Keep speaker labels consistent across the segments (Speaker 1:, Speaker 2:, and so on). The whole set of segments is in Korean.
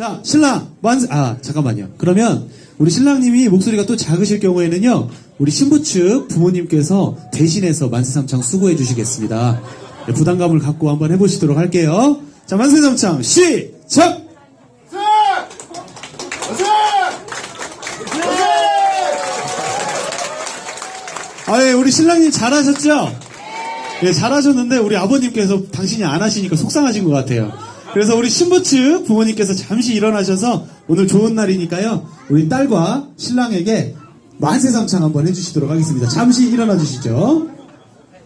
Speaker 1: 자, 신랑, 만세, 아, 잠깐만요. 그러면, 우리 신랑님이 목소리가 또 작으실 경우에는요, 우리 신부 측 부모님께서 대신해서 만세삼창 수고해 주시겠습니다. 네, 부담감을 갖고 한번 해보시도록 할게요. 자, 만세삼창, 시작! 아예 우리 신랑님 잘하셨죠? 예, 잘하셨는데 우리 아버님께서 당신이 안 하시니까 속상하신 것 같아요. 그래서 우리 신부 측 부모님께서 잠시 일어나셔서 오늘 좋은 날이니까요. 우리 딸과 신랑에게 만세삼창 한번 해주시도록 하겠습니다. 잠시 일어나 주시죠.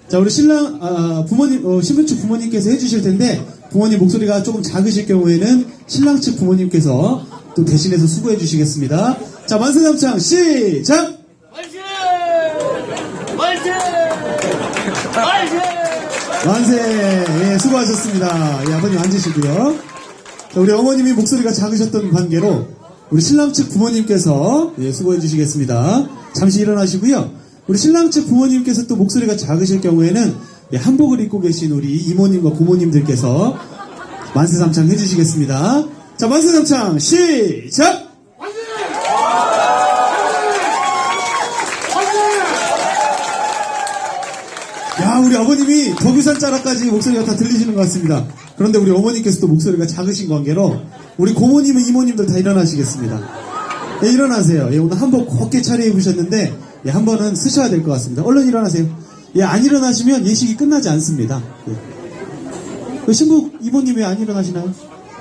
Speaker 1: 자, 우리 신랑, 아, 부모님, 어, 신부 측 부모님께서 해주실 텐데, 부모님 목소리가 조금 작으실 경우에는 신랑 측 부모님께서 또 대신해서 수고해 주시겠습니다. 자, 만세삼창 시작! 만세! 예, 수고하셨습니다. 예, 아버님 앉으시고요. 자, 우리 어머님이 목소리가 작으셨던 관계로 우리 신랑 측 부모님께서 예, 수고해 주시겠습니다. 잠시 일어나시고요. 우리 신랑 측 부모님께서 또 목소리가 작으실 경우에는 예, 한복을 입고 계신 우리 이모님과 고모님들께서 만세삼창 해주시겠습니다. 자, 만세삼창 시작! 야, 우리 아버님이 덕유산 자락까지 목소리가 다 들리시는 것 같습니다. 그런데 우리 어머님께서 또 목소리가 작으신 관계로 우리 고모님은 이모님들 다 일어나시겠습니다. 예, 일어나세요. 예, 오늘 한복 곱게 차려 입으셨는데 예, 한 번은 쓰셔야 될 것 같습니다. 얼른 일어나세요. 예, 안 일어나시면 예식이 끝나지 않습니다. 예. 그 신부 이모님 왜 안 일어나시나요?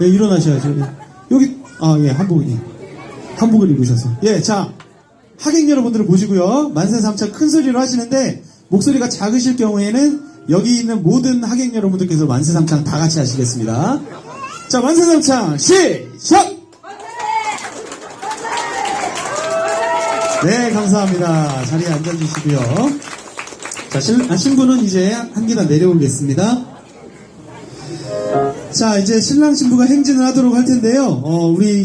Speaker 1: 예, 일어나셔야죠. 예. 여기 아, 예, 한복이 한복을 입으셔서. 예, 자, 하객 여러분들을 보시고요. 만세 삼창 큰 소리로 하시는데 목소리가 작으실 경우에는 여기 있는 모든 하객 여러분들께서 만세삼창 다 같이 하시겠습니다. 자, 만세삼창 시작! 네, 감사합니다. 자리에 앉아주시고요. 자, 신, 아, 신부는 이제 한 계단 내려오겠습니다. 자, 이제 신랑 신부가 행진을 하도록 할 텐데요. 어, 우리